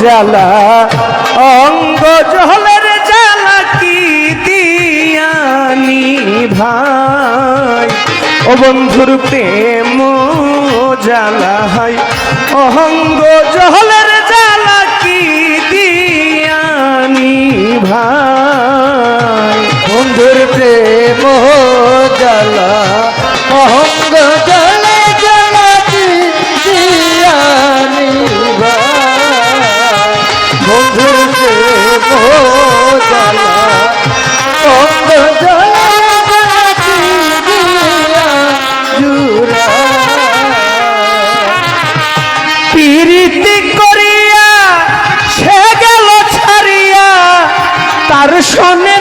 জ্বালা অঙ্গ জলের জ্বালা কি দিয়ানি ভাই ও বন্ধুর প্রেম জ্বালা হয় অহঙ্গ জলের পিরিতি করিয়া সে গেল ছাড়িয়া তার শোনে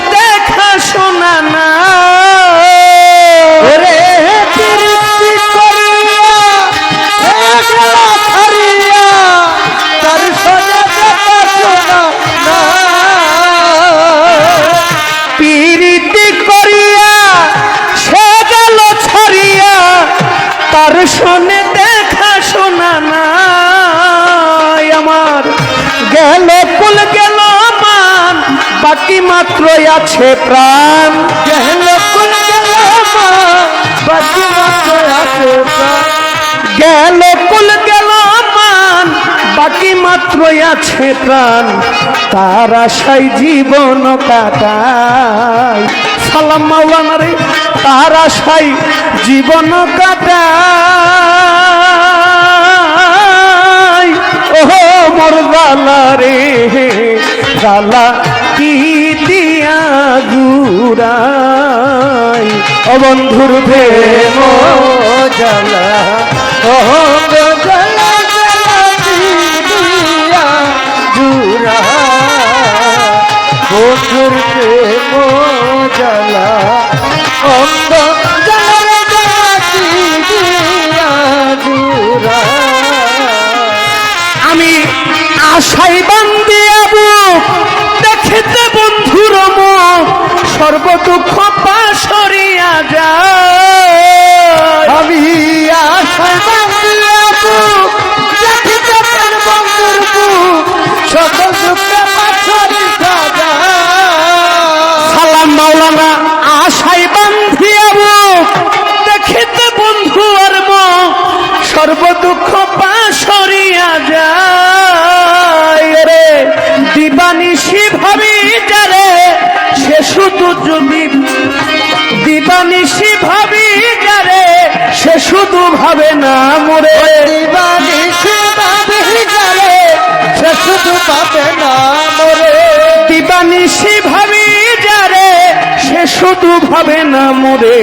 বাকি মাত্র আছে প্রাণ। গেল কুল গেল মান বাকি মাত্র আছে প্রাণ। তার আশাই জীবন কাটাই। সালাম মাওলানা রে তার আশাই জীবন কাটাই। ওহো মোর গালা রে গালা কি গুড়াই ও বন্ধুর প্রেম আমি আশাই বান্দিয়া বুক দেখিতে বন্ধুর মুখ সর্বদুঃখ পাশরিয়া যায় আমি আশায় বাংলাবু দেখিতে পেন বন্ধুর বুক সকল দুঃখে পাথরি সাজা। সালাম মাওলানা। আশাই বান্ধিয়া বুক দেখিতে বন্ধু আর মুখ সর্বদুঃখ পাশরিয়া যায়। রে দিবানিশি ভাবি যারে শুধু যদি দিবানিশি ভাবি যারে সে শুধু ভাবে না মোরে। দিবানি শিবাবি জালে সে শুধু পাবে না মোরে। দিবানিশি ভাবি যারে সে শুধু ভাবে না মোরে।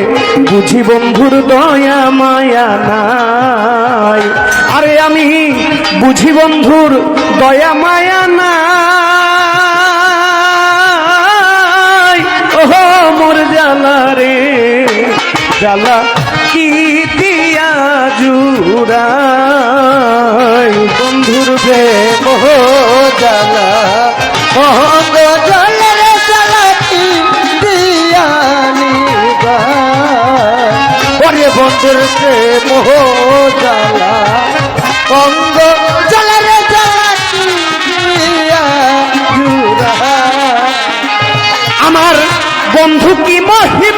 বুঝি বন্ধুর দয়া মায়া নাই। আরে আমি বুঝি বন্ধুর দয়া মায়া নাই। মোর জ্বালা রে। জ্বালা কি দিয়া জুড়াই বন্ধুর মোহ জলের জ্বালাতি দিয়ানি ওরে বন্ধুর মোহ জ্বালা বন্ধু কি মহিমা?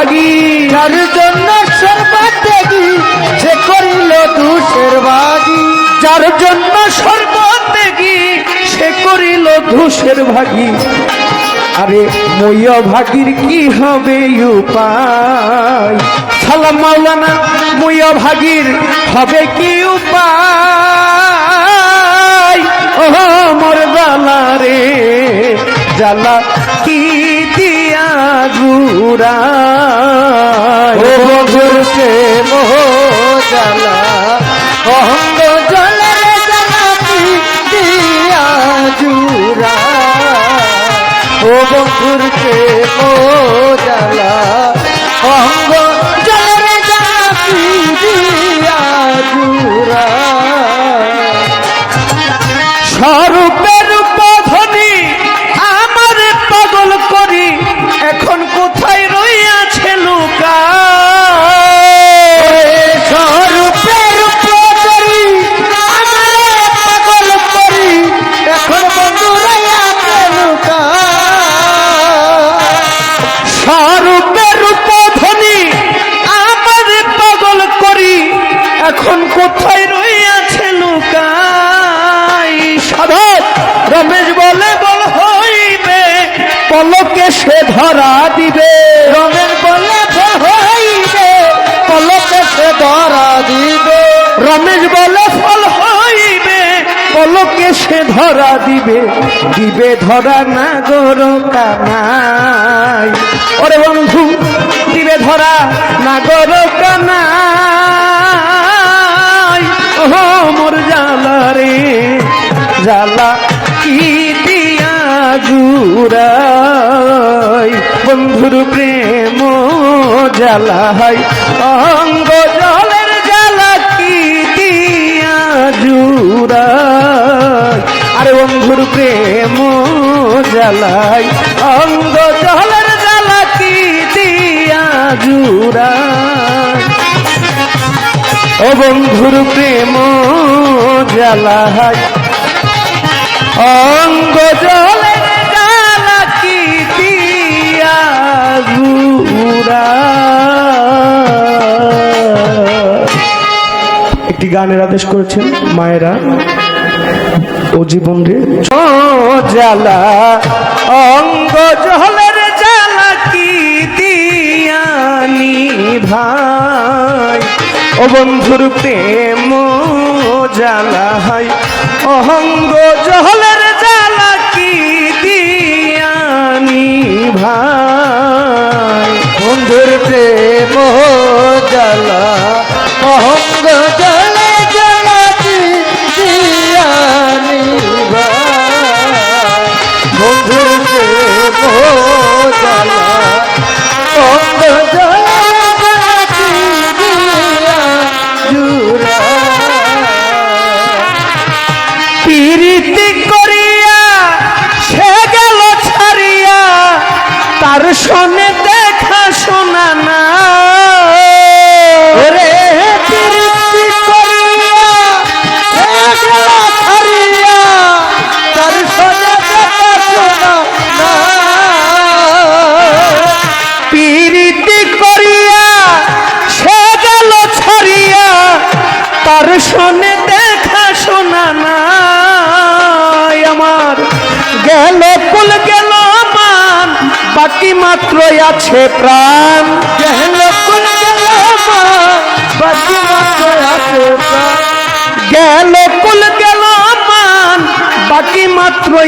ভাগী। যার জন্য সর্বাত্যাগী, সে করিল দুষের বাগি যার জন্য সর্বত্যাগী, সে করিল ধূসের ভাগী। আরে মই ভাগীর কি হবে উপায়? সালাম মাওলানা মই ভাগীর হবে কি উপায়? ও মোর জ্বালা রে ঘুরায়। ঘুরছে মোহ জ্বালা অহঙ্গ জ্বালা দিয়া জুরা ও ঘুরছে মোহ জ্বালা অহঙ্গ জ্বালা দিয়া জুরা ধরা দিবে দিবে ধরা না গর কানাই। ওরে বন্ধু, দিবে ধরা না গর কানাই। ও মোর জালা রে জালা কি দিয়া জুরাই বন্ধুর প্রেম জ্বালাই অঙ্গ জলের জ্বালা কি দিয়া জুরাই আরে বন্ধুর প্রেম জ্বালাই, অঙ্গ জলের জ্বালা কি দিয়া জুরাই ও বন্ধুর প্রেম জ্বালাই, অঙ্গ জলের জ্বালা দিয়া একটি গানের আদেশ করেছেন মায়েরা। ও জীবন রে জ্বালা, অঙ্গ জলের জ্বালা কি দিয়ানি ভাই? ও বন্ধুর প্রেম জ্বালা হাই অহঙ্গ জলের জ্বালা কি দিয়ানি ভাই? বন্ধুর প্রেম জ্বালা অহঙ্গ শোনে দেখা শোনা না। मात्र प्राण? गल कुल गल मान बाकी मात्र